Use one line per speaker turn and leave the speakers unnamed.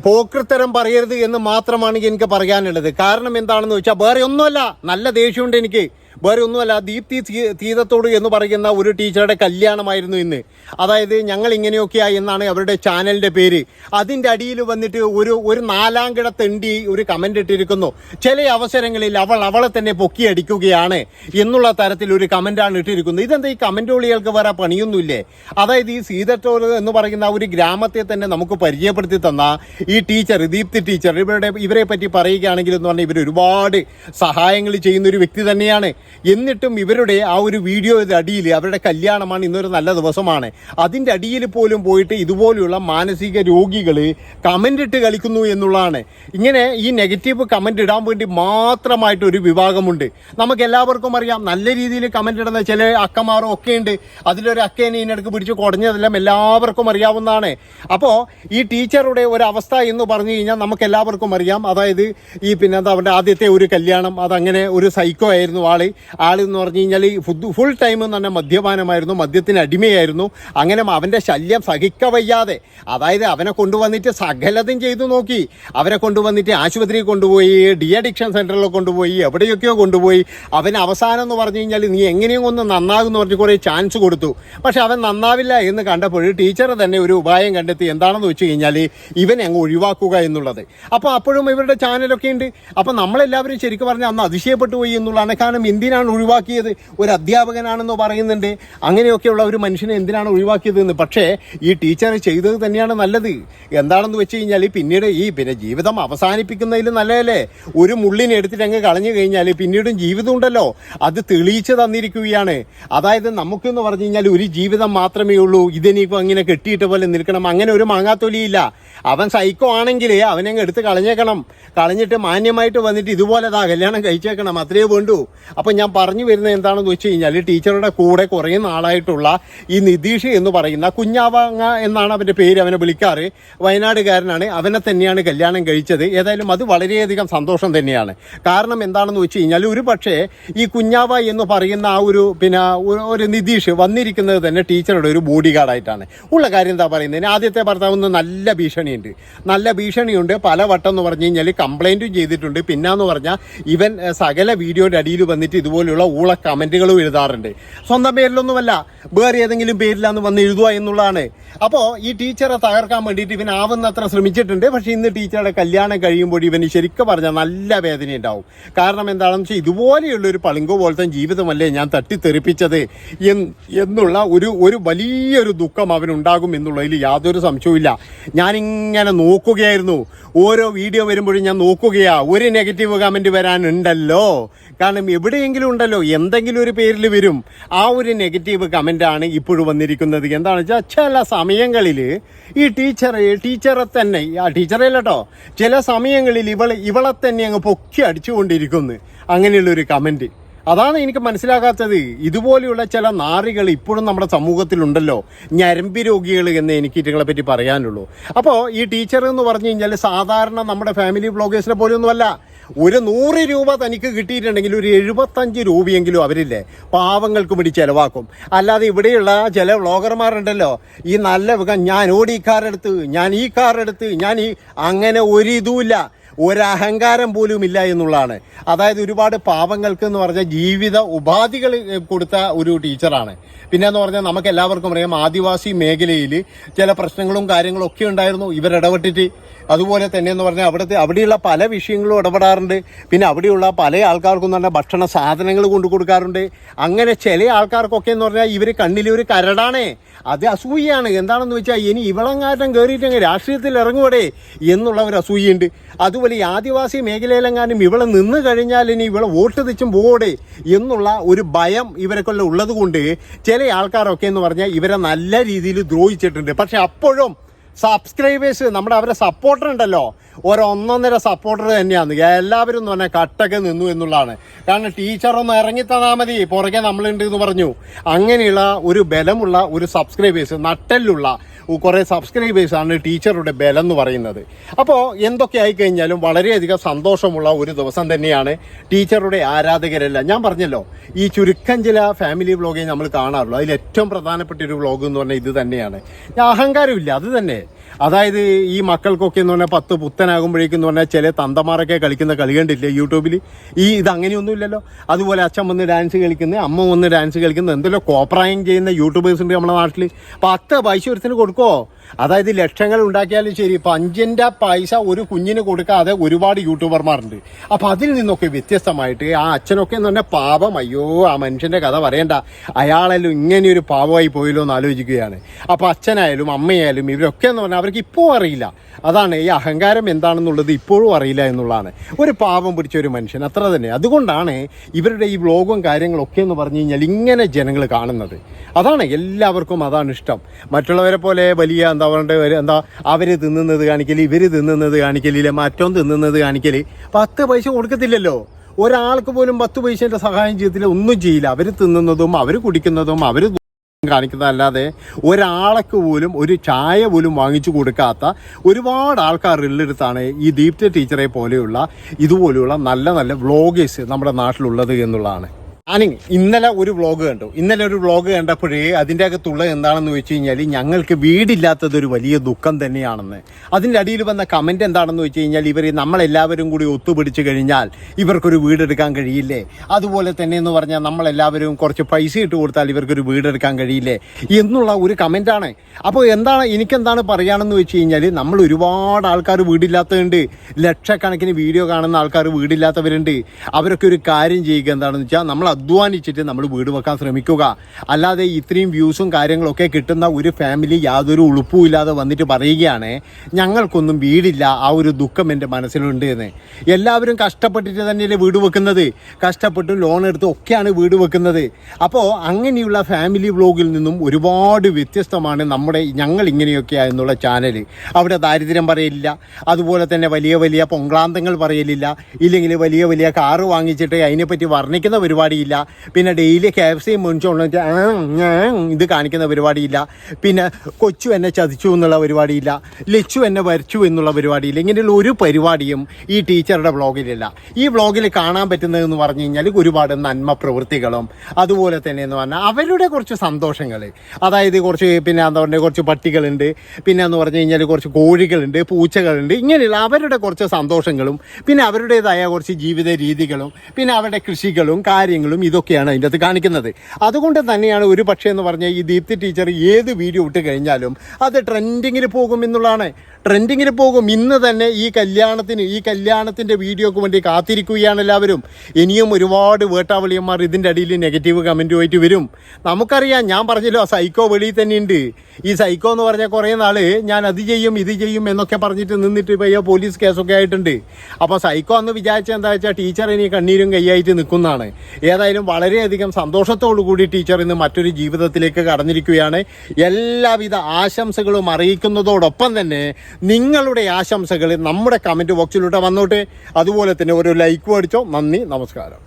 പോക്കൃത്തരം പറയരുത് എന്ന് മാത്രമാണ് എനിക്ക് പറയാനുള്ളത്. കാരണം എന്താണെന്ന് വെച്ചാൽ വേറെ ഒന്നുമല്ല. നല്ല ദേഷ്യമുണ്ട് എനിക്ക്. വേറെ ഒന്നുമല്ല ദീപ്തി തീരത്തോട് എന്ന് പറയുന്ന ഒരു ടീച്ചറുടെ കല്യാണമായിരുന്നു ഇന്ന്. അതായത് ഞങ്ങൾ ഇങ്ങനെയൊക്കെയായി എന്നാണ് അവരുടെ ചാനലിന്റെ പേര്. അതിന്റെ അടിയിൽ വന്നിട്ട് ഒരു ഒരു നാലാംകിട തെണ്ടി ഒരു കമന്റ് ഇട്ടിരിക്കുന്നു. ചില അവസരങ്ങളിൽ അവൾ അവളെ തന്നെ പൊക്കി അടിക്കുകയാണ് എന്നുള്ള തരത്തിൽ ഒരു കമന്റാണ് ഇട്ടിരിക്കുന്നത്. ഇതെന്താ ഈ കമന്റ് ഒളികൾക്ക് വേറെ പണിയൊന്നുമില്ലേ? അതായത് ഈ സീതത്തോട് എന്ന് പറയുന്ന ഒരു ഗ്രാമത്തെ തന്നെ നമുക്ക് പരിചയപ്പെടുത്തി തന്ന ഈ ടീച്ചർ ദീപ്തി ടീച്ചർ ഇവരുടെ ഇവരെ പറ്റി പറയുകയാണെങ്കിൽ എന്ന് പറഞ്ഞാൽ ഇവർ ഒരുപാട് സഹായങ്ങൾ ചെയ്യുന്ന ഒരു വ്യക്തി തന്നെയാണ്. എന്നിട്ടും ഇവരുടെ ആ ഒരു വീഡിയോയുടെ അടിയിൽ അവരുടെ കല്യാണമാണ് ഇന്നൊരു നല്ല ദിവസമാണ്. അതിന്റെ അടിയിൽ പോലും പോയിട്ട് ഇതുപോലെയുള്ള മാനസിക രോഗികൾ കമന്റ് ഇട്ട് കളിക്കുന്നു എന്നുള്ളതാണ്. ഇങ്ങനെ ഈ നെഗറ്റീവ് കമന്റ് ഇടാൻ വേണ്ടി മാത്രമായിട്ട് ഒരു വിഭാഗമുണ്ട്. നമുക്ക് എല്ലാവർക്കും അറിയാം നല്ല രീതിയിൽ കമന്റ് ഇടുന്ന ചില അക്കമാരും ഒക്കെ ഉണ്ട്. അതിലൊരു അക്കേനെ ഇതിനിടക്ക് പിടിച്ച് കുടഞ്ഞതെല്ലാം എല്ലാവർക്കും അറിയാവുന്നതാണ്. അപ്പോൾ ഈ ടീച്ചറുടെ ഒരു അവസ്ഥ എന്ന് പറഞ്ഞു കഴിഞ്ഞാൽ നമുക്ക് എല്ലാവർക്കും അറിയാം. അതായത് ഈ പിന്നെ എന്താ അവരുടെ ആദ്യത്തെ ഒരു കല്യാണം അതങ്ങനെ ഒരു സൈക്കോ ആയിരുന്നു ആൾ. ആൾ എന്ന് പറഞ്ഞു കഴിഞ്ഞാൽ ഫുൾ ടൈം പറഞ്ഞാൽ മദ്യപാനമായിരുന്നു മദ്യത്തിന് അടിമയായിരുന്നു. അങ്ങനെ അവന്റെ ശല്യം സഹിക്ക വയ്യാതെ അതായത് അവനെ കൊണ്ടുവന്നിട്ട് സകലതും ചെയ്തു നോക്കി. അവരെ കൊണ്ടുവന്നിട്ട് ആശുപത്രിയിൽ കൊണ്ടുപോയി ഡി അഡിക്ഷൻ സെന്ററിൽ കൊണ്ടുപോയി എവിടെയൊക്കെയോ കൊണ്ടുപോയി. അവൻ അവസാനം എന്ന് പറഞ്ഞു കഴിഞ്ഞാൽ നീ എങ്ങനെയും ഒന്ന് നന്നാകുമെന്ന് പറഞ്ഞ് കുറേ ചാൻസ് കൊടുത്തു. പക്ഷെ അവൻ നന്നാവില്ല എന്ന് കണ്ടപ്പോൾ ടീച്ചർ തന്നെ ഒരു ഉപായം കണ്ടെത്തി. എന്താണെന്ന് വെച്ച് കഴിഞ്ഞാൽ ഇവനെ അങ്ങ് ഒഴിവാക്കുക എന്നുള്ളത്. അപ്പോൾ അപ്പോഴും ഇവരുടെ ചാനലൊക്കെ ഉണ്ട്. അപ്പോൾ നമ്മളെല്ലാവരും ശരിക്കും പറഞ്ഞാൽ അന്ന് അതിശയപ്പെട്ടു പോയി എന്നുള്ളതാണ്. കാരണം എന്തിനാണ് ഒഴിവാക്കിയത്? ഒരു അധ്യാപകനാണെന്ന് പറയുന്നുണ്ട്. അങ്ങനെയൊക്കെയുള്ള ഒരു മനുഷ്യനെ എന്തിനാണ് ഒഴിവാക്കിയത് എന്ന് പക്ഷേ ഈ ടീച്ചർ ചെയ്തത് തന്നെയാണ് നല്ലത്. എന്താണെന്ന് വെച്ച് കഴിഞ്ഞാൽ പിന്നീട് ഈ പിന്നെ ജീവിതം അവസാനിപ്പിക്കുന്നതിൽ നല്ലതല്ലേ? ഒരു മുള്ളിനെ എടുത്തിട്ട് അങ്ങ് കളഞ്ഞു കഴിഞ്ഞാൽ പിന്നീടും ജീവിതം ഉണ്ടല്ലോ. അത് തെളിയിച്ച് തന്നിരിക്കുകയാണ്. അതായത് നമുക്കെന്ന് പറഞ്ഞു കഴിഞ്ഞാൽ ഒരു ജീവിതം മാത്രമേ ഉള്ളൂ. ഇതിനിപ്പോൾ അങ്ങനെ കെട്ടിയിട്ട് പോലെ നിൽക്കണം. അങ്ങനെ ഒരു മാങ്ങാത്തൊലിയില്ല. അവൻ സൈക്കോ ആണെങ്കിൽ അവനെ അങ്ങ് എടുത്ത് കളഞ്ഞേക്കണം. കളഞ്ഞിട്ട് മാന്യമായിട്ട് വന്നിട്ട് ഇതുപോലെ കല്യാണം കഴിച്ചേക്കണം. അത്രയേ വേണ്ടൂ. അപ്പം ഞാൻ പറഞ്ഞു വരുന്നത് എന്താണെന്ന് വെച്ച് കഴിഞ്ഞാൽ ടീച്ചറുടെ കൂടെ കുറേ നാളായിട്ടുള്ള ഈ നിതീഷ് എന്ന് പറയുന്ന കുഞ്ഞാവങ്ങ എന്നാണ് അവന്റെ പേര് അവനെ വിളിക്കാറ്. വയനാടുകാരനാണ്. അവനെ തന്നെയാണ് കല്യാണം കഴിച്ചത്. ഏതായാലും അത് വളരെയധികം സന്തോഷം തന്നെയാണ്. കാരണം എന്താണെന്ന് വെച്ച് കഴിഞ്ഞാൽ ഒരു പക്ഷേ ഈ കുഞ്ഞാവ എന്ന് പറയുന്ന ആ ഒരു പിന്നെ ഒരു- നിതീഷ് വന്നിരിക്കുന്നത് തന്നെ ടീച്ചറുടെ ഒരു ബോഡി ഗാർഡായിട്ടാണ് ഉള്ള കാര്യം എന്താ പറയുന്നത് ആദ്യത്തെ ഭർത്താവ് നല്ല ഭീഷണിയുണ്ട്. നല്ല ഭീഷണിയുണ്ട്. പല വട്ടം എന്ന് പറഞ്ഞു കഴിഞ്ഞാൽ കംപ്ലൈന്റും ചെയ്തിട്ടുണ്ട്. പിന്നാന്ന് പറഞ്ഞാൽ ഇവൻ സകല വീഡിയോയുടെ അടിയിൽ വന്നിട്ട് ഇതുപോലെയുള്ള ഊള കമന്റുകളും എഴുതാറുണ്ട്. സ്വന്തം പേരിലൊന്നുമല്ല വേറെ ഏതെങ്കിലും പേരിലാന്ന് വന്ന് എഴുതുക എന്നുള്ളതാണ്. അപ്പോൾ ഈ ടീച്ചറെ തകർക്കാൻ വേണ്ടിയിട്ട് ഇവൻ ആവുന്നത്ര ശ്രമിച്ചിട്ടുണ്ട്. പക്ഷേ ഇന്ന് ടീച്ചറുടെ കല്യാണം കഴിയുമ്പോൾ ഇവന് ശരിക്കും പറഞ്ഞാൽ നല്ല വേദന ഉണ്ടാവും കാരണം എന്താണെന്ന് വെച്ചാൽ ഇതുപോലെയുള്ള ഒരു പളിങ്കോ പോലത്തെ ജീവിതമല്ലേ ഞാൻ തട്ടിത്തെറിപ്പിച്ചത് എന്ന് എന്നുള്ള ഒരു ഒരു വലിയൊരു ദുഃഖം അവനുണ്ടാകും എന്നുള്ളതിൽ യാതൊരു സംശയവുമില്ല ഞാനിങ്ങനെ നോക്കുകയായിരുന്നു. ഓരോ വീഡിയോ വരുമ്പോഴും ഞാൻ നോക്കുകയാ. ഒരു നെഗറ്റീവ് കമന്റ് വരാനുണ്ടല്ലോ. കാരണം എവിടെയെങ്കിലും ഉണ്ടല്ലോ എന്തെങ്കിലും ഒരു പേരിൽ വരും. ആ ഒരു നെഗറ്റീവ് കമന്റാണ് ഇപ്പോഴും വന്നിരിക്കുന്നത്. എന്താണെന്ന് വെച്ചാൽ ചില സമയങ്ങളിൽ ഈ ടീച്ചറെ ടീച്ചറെ തന്നെ ആ ടീച്ചറെ കേട്ടോ ചില സമയങ്ങളിൽ ഇവൾ ഇവളെ തന്നെ അങ്ങ് പൊക്കി അടിച്ചുകൊണ്ടിരിക്കുന്നു. അങ്ങനെയുള്ളൊരു കമന്റ് അതാണ് എനിക്ക് മനസ്സിലാകാത്തത്. ഇതുപോലെയുള്ള ചില നാറികൾ ഇപ്പോഴും നമ്മുടെ സമൂഹത്തിലുണ്ടല്ലോ. ഞരമ്പി രോഗികൾ എന്ന് എനിക്ക് ഇതുങ്ങളെ പറ്റി പറയാനുള്ളൂ. അപ്പോൾ ഈ ടീച്ചർ എന്ന് പറഞ്ഞു കഴിഞ്ഞാൽ സാധാരണ നമ്മുടെ ഫാമിലി ബ്ലോഗേഴ്സിനെ പോലെയൊന്നുമല്ല. ഒരു നൂറ് രൂപ തനിക്ക് കിട്ടിയിട്ടുണ്ടെങ്കിൽ ഒരു എഴുപത്തഞ്ച് രൂപയെങ്കിലും അവരില്ലേ പാവങ്ങൾക്ക് വേണ്ടി ചിലവാക്കും. അല്ലാതെ ഇവിടെയുള്ള ചില വ്ളോഗർമാരുണ്ടല്ലോ ഈ നല്ല ഞാൻ ഓടി എടുത്ത് ഞാൻ ഈ കാർ എടുത്ത് ഞാൻ ഈ അങ്ങനെ ഒരു ഇതുമില്ല ഒരഹങ്കാരം പോലും ഇല്ല എന്നുള്ളതാണ്. അതായത് ഒരുപാട് പാവങ്ങൾക്ക് എന്ന് പറഞ്ഞാൽ ജീവിത ഉപാധികൾ കൊടുത്ത ഒരു ടീച്ചറാണ്. പിന്നെ എന്ന് പറഞ്ഞാൽ നമുക്ക് എല്ലാവർക്കും അറിയാം ആദിവാസി മേഖലയിൽ ചില പ്രശ്നങ്ങളും കാര്യങ്ങളും ഒക്കെ ഉണ്ടായിരുന്നു ഇവരിടപെട്ടിട്ട്. അതുപോലെ തന്നെ എന്ന് പറഞ്ഞാൽ അവിടുത്തെ അവിടെയുള്ള പല വിഷയങ്ങളും ഇടപെടാറുണ്ട്. പിന്നെ അവിടെയുള്ള പല ആൾക്കാർക്കും എന്ന് പറഞ്ഞാൽ ഭക്ഷണ സാധനങ്ങൾ കൊണ്ടു കൊടുക്കാറുണ്ട്. അങ്ങനെ ചില ആൾക്കാർക്കൊക്കെ എന്ന് പറഞ്ഞാൽ ഇവർ കണ്ണിലൊരു ഒരു കരടാണേ. അത് അസൂയയാണ്. എന്താണെന്ന് വെച്ചാൽ ഇനി ഇവളങ്ങാറ്റം കയറിയിട്ടങ്ങ് രാഷ്ട്രീയത്തിൽ ഇറങ്ങുവടേ എന്നുള്ള ഒരു അസൂയുണ്ട് അതുപോലെ ഈ ആദിവാസി മേഖലയിലെങ്ങാനും ഇവിടെ നിന്ന് കഴിഞ്ഞാൽ ഇനി ഇവിടെ വോട്ട് തിച്ചും പോടെ എന്നുള്ള ഒരു ഭയം ഇവരെക്കൊല്ലം ഉള്ളത് കൊണ്ട് ചില ആൾക്കാരൊക്കെ എന്ന് പറഞ്ഞാൽ ഇവരെ നല്ല രീതിയിൽ ദ്രോഹിച്ചിട്ടുണ്ട്. പക്ഷെ അപ്പോഴും സബ്സ്ക്രൈബേഴ്സ് നമ്മുടെ അവരെ സപ്പോർട്ടർ ഉണ്ടല്ലോ. ഒരു ഒന്നൊന്നര സപ്പോർട്ടർ തന്നെയാണ്. എല്ലാവരും എന്ന് പറഞ്ഞാൽ കട്ടൊക്കെ നിന്നു എന്നുള്ളതാണ്. കാരണം ടീച്ചർ ഒന്ന് ഇറങ്ങി തന്നാൽ മതി. പുറകെ നമ്മളുണ്ട് എന്ന് പറഞ്ഞു. അങ്ങനെയുള്ള ഒരു ബലമുള്ള ഒരു സബ്സ്ക്രൈബേഴ്സ് നട്ടലുള്ള കുറേ സബ്സ്ക്രൈബേഴ്സാണ് ടീച്ചറുടെ ബലം എന്ന് പറയുന്നത്. അപ്പോൾ എന്തൊക്കെ ആയിക്കഴിഞ്ഞാലും വളരെയധികം സന്തോഷമുള്ള ഒരു ദിവസം തന്നെയാണ് ടീച്ചറുടെ ആരാധകരെല്ലാം. ഞാൻ പറഞ്ഞല്ലോ ഈ ചുരുക്കം ചില ഫാമിലി വ്ളോഗേ നമ്മൾ കാണാറുള്ളൂ. അതിൽ ഏറ്റവും പ്രധാനപ്പെട്ട ഒരു വ്ളോഗ് എന്ന് പറഞ്ഞാൽ ഇത് തന്നെയാണ്. അഹങ്കാരമില്ല അത് തന്നെ. it. അതായത് ഈ മക്കൾക്കൊക്കെ എന്ന് പറഞ്ഞാൽ പത്ത് പുത്തനാകുമ്പോഴേക്കും എന്ന് പറഞ്ഞാൽ ചില തന്തമാരൊക്കെ കളിക്കുന്ന കളി കണ്ടില്ലേ യൂട്യൂബിൽ ഈ ഇത് അങ്ങനെയൊന്നുമില്ലല്ലോ. അതുപോലെ അച്ഛൻ വന്ന് ഡാൻസ് കളിക്കുന്നത് അമ്മ വന്ന് ഡാൻസ് കളിക്കുന്നത് എന്തെല്ലോ കോപ്രായം ചെയ്യുന്ന യൂട്യൂബേഴ്സ് ഉണ്ട് നമ്മുടെ നാട്ടിൽ പത്ത് പൈസ ഒരുത്തിന് കൊടുക്കുമോ അതായത് ലക്ഷങ്ങൾ ഉണ്ടാക്കിയാലും ശരി ഇപ്പം അഞ്ചിന്റെ പൈസ ഒരു കുഞ്ഞിന് കൊടുക്കാതെ ഒരുപാട് യൂട്യൂബർമാരുണ്ട് അപ്പം അതിൽ നിന്നൊക്കെ വ്യത്യസ്തമായിട്ട് ആ അച്ഛനൊക്കെ എന്ന് പറഞ്ഞാൽ പാപം അയ്യോ ആ മനുഷ്യന്റെ കഥ പറയണ്ട. അയാളെല്ലാം ഇങ്ങനെയൊരു പാപമായി പോയല്ലോ എന്ന് ആലോചിക്കുകയാണ്. അപ്പോൾ അച്ഛനായാലും അമ്മയായാലും ഇവരൊക്കെ എന്ന് പറഞ്ഞാൽ അവർക്ക് ഇപ്പോൾ അറിയില്ല. അതാണ് ഈ അഹങ്കാരം എന്താണെന്നുള്ളത് ഇപ്പോഴും അറിയില്ല എന്നുള്ളതാണ്. ഒരു പാവം പിടിച്ച ഒരു മനുഷ്യൻ അത്ര തന്നെ. അതുകൊണ്ടാണ് ഇവരുടെ ഈ വ്ലോഗും കാര്യങ്ങളൊക്കെ എന്ന് പറഞ്ഞു കഴിഞ്ഞാൽ ഇങ്ങനെ ജനങ്ങൾ കാണുന്നത്. അതാണ് എല്ലാവർക്കും അതാണ് ഇഷ്ടം. മറ്റുള്ളവരെ പോലെ വലിയ എന്താ പറയേണ്ടത് എന്താ അവർ തിന്നുന്നത് കാണിക്കൽ ഇവർ തിന്നുന്നത് കാണിക്കലില്ല മറ്റൊന്ന് തിന്നുന്നത് കാണിക്കൽ പത്ത് പൈസ കൊടുക്കത്തില്ലല്ലോ. ഒരാൾക്ക് പോലും പത്ത് പൈസേന്റെ സഹായം ചെയ്യത്തില്ല ഒന്നും ചെയ്യില്ല. അവർ തിന്നുന്നതും അവർ കുടിക്കുന്നതും അവർ കാണിക്കുന്നതല്ലാതെ ഒരാൾക്ക് പോലും ഒരു ചായ പോലും വാങ്ങിച്ചു കൊടുക്കാത്ത ഒരുപാട് ആൾക്കാർ ഉള്ളിടത്താണ് ഈ ദീപ്തി ടീച്ചറെ പോലെയുള്ള ഇതുപോലെയുള്ള നല്ല നല്ല വ്ളോഗേഴ്സ് നമ്മുടെ നാട്ടിലുള്ളത് എന്നുള്ളതാണ്. ഞാൻ ഇന്നലെ ഒരു വ്ളോഗ് കണ്ടു. ഇന്നലെ ഒരു വ്ളോഗ് കണ്ടപ്പോഴേ അതിന്റെ അകത്തുള്ള എന്താണെന്ന് വെച്ച് കഴിഞ്ഞാൽ ഞങ്ങൾക്ക് വീടില്ലാത്തത് ഒരു വലിയ ദുഃഖം തന്നെയാണെന്ന്. അതിന്റെ അടിയിൽ വന്ന കമന്റ് എന്താണെന്ന് വെച്ച് കഴിഞ്ഞാൽ ഇവർ നമ്മളെല്ലാവരും കൂടി ഒത്തുപിടിച്ച് കഴിഞ്ഞാൽ ഇവർക്കൊരു വീടെടുക്കാൻ കഴിയില്ലേ? അതുപോലെ തന്നെ എന്ന് പറഞ്ഞാൽ നമ്മളെല്ലാവരും കുറച്ച് പൈസ ഇട്ട് കൊടുത്താൽ ഇവർക്കൊരു വീടെടുക്കാൻ കഴിയില്ലേ? എന്നുള്ള ഒരു കമന്റാണ് അപ്പോൾ എന്താണ് എനിക്കെന്താണ് പറയുകയാണെന്ന് വെച്ച് കഴിഞ്ഞാൽ നമ്മൾ ഒരുപാട് ആൾക്കാർ വീടില്ലാത്തതുണ്ട്. ലക്ഷക്കണക്കിന് വീഡിയോ കാണുന്ന ആൾക്കാർ വീടില്ലാത്തവരുണ്ട്. അവരൊക്കെ ഒരു കാര്യം ചെയ്യുക എന്താണെന്ന് വെച്ചാൽ നമ്മൾ അധ്വാനിച്ചിട്ട് നമ്മൾ വീട് വെക്കാൻ ശ്രമിക്കുക. അല്ലാതെ ഇത്രയും വ്യൂസും കാര്യങ്ങളൊക്കെ കിട്ടുന്ന ഒരു ഫാമിലി യാതൊരു ഉളുപ്പും ഇല്ലാതെ വന്നിട്ട് പറയുകയാണ് ഞങ്ങൾക്കൊന്നും വീടില്ല ആ ഒരു ദുഃഖം എന്റെ മനസ്സിലുണ്ട് എന്ന്. എല്ലാവരും കഷ്ടപ്പെട്ടിട്ട് തന്നെയല്ലേ വീട് വെക്കുന്നത്? കഷ്ടപ്പെട്ടും ലോൺ എടുത്തും ഒക്കെയാണ് വീട് വെക്കുന്നത്. അപ്പോൾ അങ്ങനെയുള്ള ഫാമിലി വ്ലോഗിൽ നിന്നും ഒരുപാട് വ്യത്യസ്തമാണ് നമ്മുടെ ഞങ്ങൾ ഇങ്ങനെയൊക്കെയാ എന്നുള്ള ചാനൽ അവിടെ ദാരിദ്ര്യം പറയില്ല അതുപോലെ തന്നെ വലിയ വലിയ പൊങ്ക്ലാന്തങ്ങൾ പറയലില്ല ഇല്ലെങ്കിൽ വലിയ വലിയ കാറ് വാങ്ങിച്ചിട്ട് അതിനെപ്പറ്റി വർണിക്കുന്ന പരിപാടിയില്ല. പിന്നെ ഡെയിലി കെ എഫ് സി മുൻചോണ്ടിട്ട് ഇത് കാണിക്കുന്ന പരിപാടിയില്ല. പിന്നെ കൊച്ചു എന്നെ ചതിച്ചു എന്നുള്ള പരിപാടിയില്ല. ലച്ചു എന്നെ വരച്ചു എന്നുള്ള പരിപാടിയില്ല. ഇങ്ങനെയുള്ള ഒരു പരിപാടിയും ഈ ടീച്ചറുടെ വ്ളോഗിലില്ല ഈ വ്ളോഗിൽ കാണാൻ പറ്റുന്നതെന്ന് പറഞ്ഞു കഴിഞ്ഞാൽ ഒരുപാട് നന്മ പ്രവൃത്തികളും അതുപോലെ തന്നെ എന്ന് പറഞ്ഞാൽ അവരുടെ കുറച്ച് സന്തോഷങ്ങൾ അതായത് കുറച്ച് പിന്നെ എന്താ പറയുക കുറച്ച് പട്ടികളുണ്ട്. പിന്നെ എന്ന് പറഞ്ഞു കഴിഞ്ഞാൽ കുറച്ച് കോഴികളുണ്ട് പൂച്ചകളുണ്ട്. ഇങ്ങനെയുള്ള അവരുടെ കുറച്ച് സന്തോഷങ്ങളും പിന്നെ അവരുടേതായ കുറച്ച് ജീവിത രീതികളും പിന്നെ അവരുടെ കൃഷികളും കാര്യങ്ങളും ഇതൊക്കെയാണ് അതിന്റെ അകത്ത് കാണിക്കുന്നത്. അതുകൊണ്ട് തന്നെയാണ് ഒരു പക്ഷേ എന്ന് പറഞ്ഞാൽ ഈ ദീപ്തി ടീച്ചർ ഏത് വീഡിയോ ഇട്ട് കഴിഞ്ഞാലും അത് ട്രെൻഡിങ്ങിൽ പോകും എന്നുള്ളതാണ്. ട്രെൻഡിങ്ങിൽ പോകും. ഇന്ന് തന്നെ ഈ കല്യാണത്തിന് ഈ കല്യാണത്തിന്റെ വീഡിയോക്ക് വേണ്ടി കാത്തിരിക്കുകയാണ് എല്ലാവരും. ഇനിയും ഒരുപാട് വേട്ടാവളിയന്മാർ ഇതിന്റെ അടിയിൽ നെഗറ്റീവ് കമന്റുമായിട്ട് വരും. നമുക്കറിയാം ഞാൻ പറഞ്ഞല്ലോ സൈക്കോ വെളിയിൽ തന്നെയുണ്ട് ഈ സൈക്കോ എന്ന് പറഞ്ഞാൽ കുറേ നാൾ ഞാൻ അത് ചെയ്യും ഇത് ചെയ്യും എന്നൊക്കെ പറഞ്ഞിട്ട് നിന്നിട്ട് ഇപ്പോൾ പോലീസ് കേസൊക്കെ ആയിട്ടുണ്ട്. അപ്പോൾ സൈക്കോ എന്ന് വിചാരിച്ച എന്താ വെച്ചാൽ ടീച്ചർ ഇനി കണ്ണീരും കൈയായിട്ട് നിൽക്കുന്നതാണ്. ഏതായാലും വളരെയധികം സന്തോഷത്തോടു കൂടി ടീച്ചർ ഇന്ന് മറ്റൊരു ജീവിതത്തിലേക്ക് കടന്നിരിക്കുകയാണ്. എല്ലാവിധ ആശംസകളും അറിയിക്കുന്നതോടൊപ്പം തന്നെ നിങ്ങളുടെ ആശംസകൾ നമ്മുടെ കമന്റ് ബോക്സിലൂടെ വന്നോട്ടെ. അതുപോലെ തന്നെ ഒരു ലൈക്ക് മേടിച്ചോ നന്ദി നമസ്കാരം.